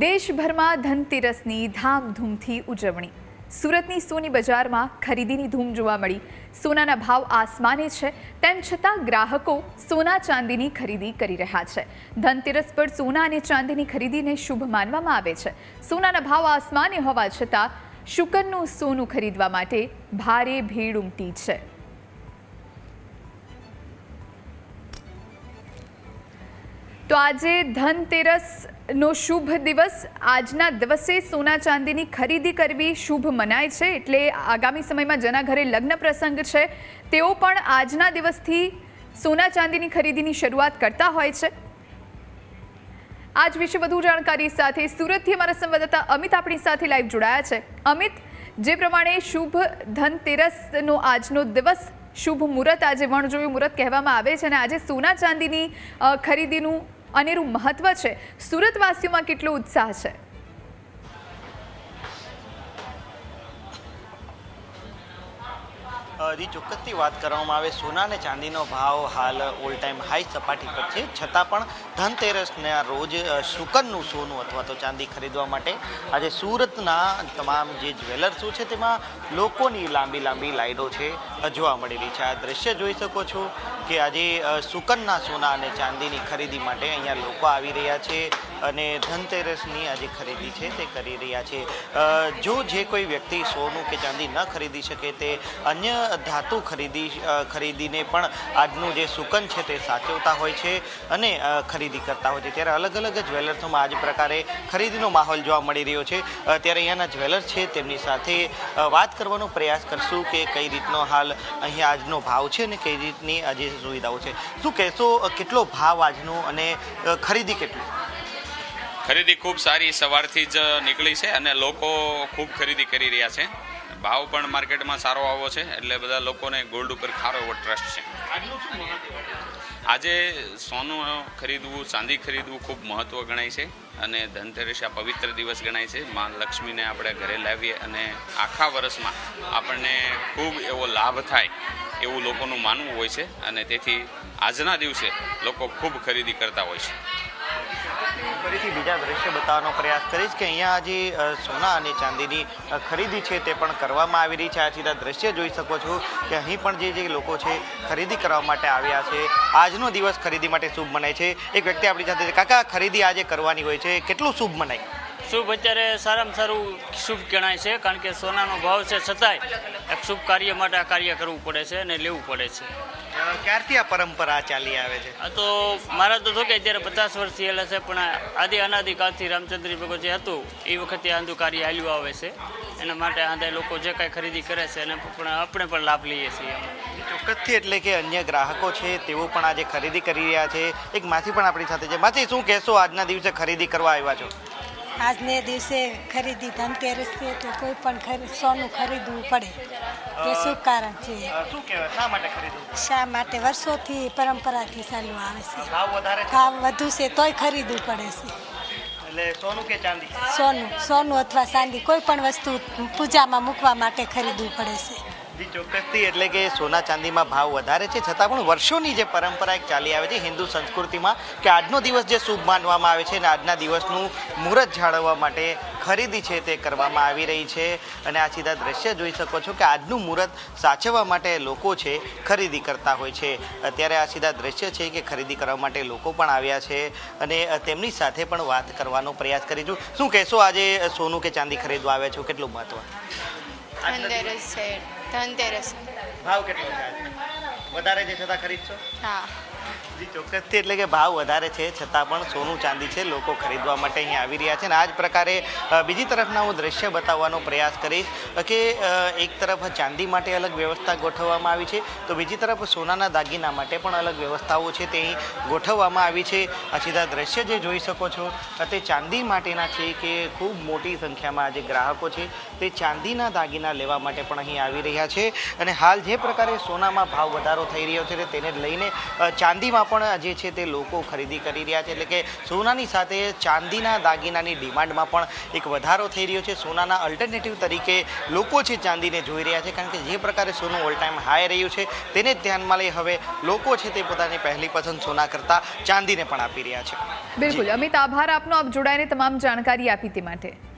દેશભરમાં ધનતેરસની ધામધૂમથી ઉજવણી. સુરતની સોની બજારમાં ખરીદીની ધૂમ જોવા મળી. સોનાના ભાવ આસમાને છે, તેમ છતાં ગ્રાહકો સોના ચાંદીની ખરીદી કરી રહ્યા છે. ધનતેરસ પર સોના અને ચાંદીની ખરીદીને શુભ માનવામાં આવે છે. સોનાના ભાવ આસમાને હોવા છતાં શુકનનું સોનું ખરીદવા માટે ભારે ભીડ ઉમટી છે. તો આજે ધનતેરસનો શુભ દિવસ. આજના દિવસે સોના ચાંદીની ખરીદી કરવી શુભ મનાય છે એટલે આગામી સમયમાં જેના ઘરે લગ્ન પ્રસંગ છે, તેઓ પણ આજના દિવસથી સોના ચાંદીની ખરીદીની શરૂઆત કરતા હોય છે. આજ વિશે વધુ જાણકારી સાથે સુરતથી અમારા સંવાદદાતા અમિત આપણી સાથે લાઈવ જોડાયા છે. અમિત, જે પ્રમાણે શુભ ધનતેરસનો આજનો દિવસ શુભ મુહૂર્ત આજે વણજોયું મુહૂર્ત કહેવામાં આવે છે અને આજે સોના ચાંદીની ખરીદીનું અનેરું મહત્વ છે. સુરતવાસીઓમાં કેટલો ઉત્સાહ છે? જે, ચોક્કસથી વાત કરવામાં આવે. સોના અને ચાંદીનો ભાવ હાલ ઓલ ટાઈમ હાઈ સપાટી પર છે. છતાં પણ ધનતેરસના રોજ શુકનનું સોનું અથવા તો ચાંદી ખરીદવા માટે આજે સુરતના તમામ જે જ્વેલર્સો છે, તેમાં લોકોની લાંબી લાંબી લાઈનો છે. જોવા મળેલી છે. આ દ્રશ્ય જોઈ શકો છો કે આજે સુકનના સોના અને ચાંદીની ખરીદી માટે અહીંયા લોકો આવી રહ્યા છે અને ધનતેરસની આજે ખરીદી છે તે કરી રહ્યા છે. જો જે કોઈ વ્યક્તિ સોનું કે ચાંદી ન ખરીદી શકે તે અન્ય ધાતુ ખરીદી ખરીદીને પણ આજનું જે સુકન છે તે સાચવતા હોય છે અને ખરીદી કરતા હોય છે. ત્યારે અલગ અલગ જ્વેલર્સોમાં આજ પ્રકારે ખરીદીનો માહોલ જોવા મળી રહ્યો છે. ત્યારે અહીંયાના જ્વેલર્સ છે તેમની સાથે વાત કરવાનો પ્રયાસ કરશું કે કઈ રીતનો હાલ અહીંયા આજનો ભાવ છે અને કઈ રીતની આજે સુવિધાઓ છે? શું કહેશો કેટલો ભાવ આજનો અને ખરીદી કેટલી? ખરીદી ખૂબ સારી સવારથી જ નીકળી છે અને લોકો ખૂબ ખરીદી કરી રહ્યા છે. ભાવ પણ માર્કેટમાં સારો આવો છે એટલે બધા લોકોને ગોલ્ડ ઉપર ખારો એવો ટ્રસ્ટ છે. આજે સોનું ખરીદવું ચાંદી ખરીદવું ખૂબ મહત્ત્વ ગણાય છે અને ધનતેરસ આ પવિત્ર દિવસ ગણાય છે. મા લક્ષ્મીને આપણે ઘરે લાવીએ અને આખા વર્ષમાં આપણને ખૂબ એવો લાભ થાય એવું લોકોનું માનવું હોય છે અને તેથી આજના દિવસે લોકો ખૂબ ખરીદી કરતા હોય છે. ફરીથી બીજા દ્રશ્ય બતાવવાનો પ્રયાસ કરીશ કે અહીંયા આજે સોના અને ચાંદીની ખરીદી છે તે પણ કરવામાં આવી રહી છે. આ સીધા દ્રશ્ય જોઈ શકો છો કે અહીં પણ જે જે લોકો છે ખરીદી કરવા માટે આવ્યા છે. આજનો દિવસ ખરીદી માટે શુભ મનાય છે. એક વ્યક્તિ આપણી સાથે કાકા, ખરીદી આજે કરવાની હોય છે. કેટલું શુભ મનાય? શુભ અત્યારે સારામાં સારું શુભ ગણાય છે કારણ કે સોનાનો ભાવ છે છતાંય એક શુભ કાર્ય માટે આ કાર્ય કરવું પડે છે અને લેવું પડે છે. ક્યારથી આ પરંપરા ચાલી આવે છે? આ તો મારા તો જો કે અત્યારે પચાસ વર્ષ થયેલા છે પણ આદિ અનાદિકાળથી રામચંદ્રી ભગત જે હતું એ વખતે આંધુ કાર્ય હાલ્યું આવે છે. એના માટે આંધા લોકો જે કાંઈ ખરીદી કરે છે એને પણ આપણે પણ લાભ લઈએ છીએ. ચોક્કસથી એટલે કે અન્ય ગ્રાહકો છે તેઓ પણ આજે ખરીદી કરી રહ્યા છે. એક માસી પણ આપણી સાથે છે. માસી શું કહેશો આજના દિવસે ખરીદી કરવા આવ્યા છો? આજને દિવસે ખરીદી ધનતેરસ છે તો કોઈ પણ સોનું ખરીદવું પડે. તે શું કારણ છે? શું માટે વર્ષોથી પરંપરાથી ચાલુ આવે છે. ભાવ વધારે છે? ભાવ વધુ છે તોય ખરીદવું પડે છે. સોનું કે ચાંદી? સોનું સોનું અથવા ચાંદી કોઈ પણ વસ્તુ પૂજામાં મૂકવા માટે ખરીદવું પડે છે. જી ચોક્કસથી એટલે કે સોના ચાંદીમાં ભાવ વધારે છે, છતાં પણ વર્ષોની જે પરંપરા એક ચાલી આવે છે, હિન્દુ સંસ્કૃતિમાં કે આજનો દિવસ જે શુભ માનવામાં આવે છે અને આજના દિવસનું મુહૂર્ત જાળવવા માટે ખરીદી છે તે કરવામાં આવી રહી છે. અને આ સીધા દ્રશ્ય જોઈ શકો છો કે આજનું મુહૂર્ત સાચવવા માટે લોકો છે, ખરીદી કરતા હોય છે. અત્યારે આ સીધા દ્રશ્ય છે કે ખરીદી કરવા માટે લોકો પણ આવ્યા છે અને તેમની સાથે પણ વાત કરવાનો પ્રયાસ કરીશું શું કહેશો આજે સોનું કે ચાંદી ખરીદવા આવ્યા છો? કેટલું મહત્વ? ધનતેરસ છે ધનતેરસ. ભાવ કેટલો છે? વધારે જે છતાં ખરીદશો? હા. ચોક્કસથી એટલે કે ભાવ વધારે છે, છતાં પણ સોનું ચાંદી છે, લોકો ખરીદવા માટે અહીંયા આવી રહ્યા છે. અને આ જ પ્રકારે બીજી તરફના હું દ્રશ્ય બતાવવાનો પ્રયાસ કરીશ કે એક તરફ ચાંદી માટે અલગ વ્યવસ્થા ગોઠવવામાં આવી છે, તો બીજી તરફ સોનાના દાગીના માટે પણ અલગ વ્યવસ્થાઓ છે તે અહીં ગોઠવવામાં આવી છે. આ સીધા દ્રશ્ય જે જોઈ શકો છો તે ચાંદી માટેના છે કે ખૂબ મોટી સંખ્યામાં જે ગ્રાહકો છે, તે ચાંદીના દાગીના લેવા માટે પણ અહીં આવી રહ્યા છે. અને હાલ જે પ્રકારે સોનામાં ભાવ વધારો થઈ રહ્યો છે, તેને લઈને ચાંદી ચાંદીમાં પણ જે છે તે લોકો ખરીદી કરી રહ્યા છે. એટલે કે સોનાની સાથે ચાંદીના દાગીનાની ડિમાન્ડમાં પણ એક વધારો થઈ રહ્યો છે. સોનાના અલ્ટરનેટિવ તરીકે લોકો છે ચાંદીને જોઈ રહ્યા છે. કારણ કે જે પ્રકારે સોનું ઓલ ટાઈમ હાઈ રહ્યું છે તેને જ ધ્યાનમાં લઈ હવે લોકો છે તે પોતાની પહેલી પસંદ સોના કરતાં ચાંદીને પણ આપી રહ્યા છે. બિલકુલ. અમિત આભાર આપનો. આપ જોડાઈને તમામ જાણકારી આપી તે માટે.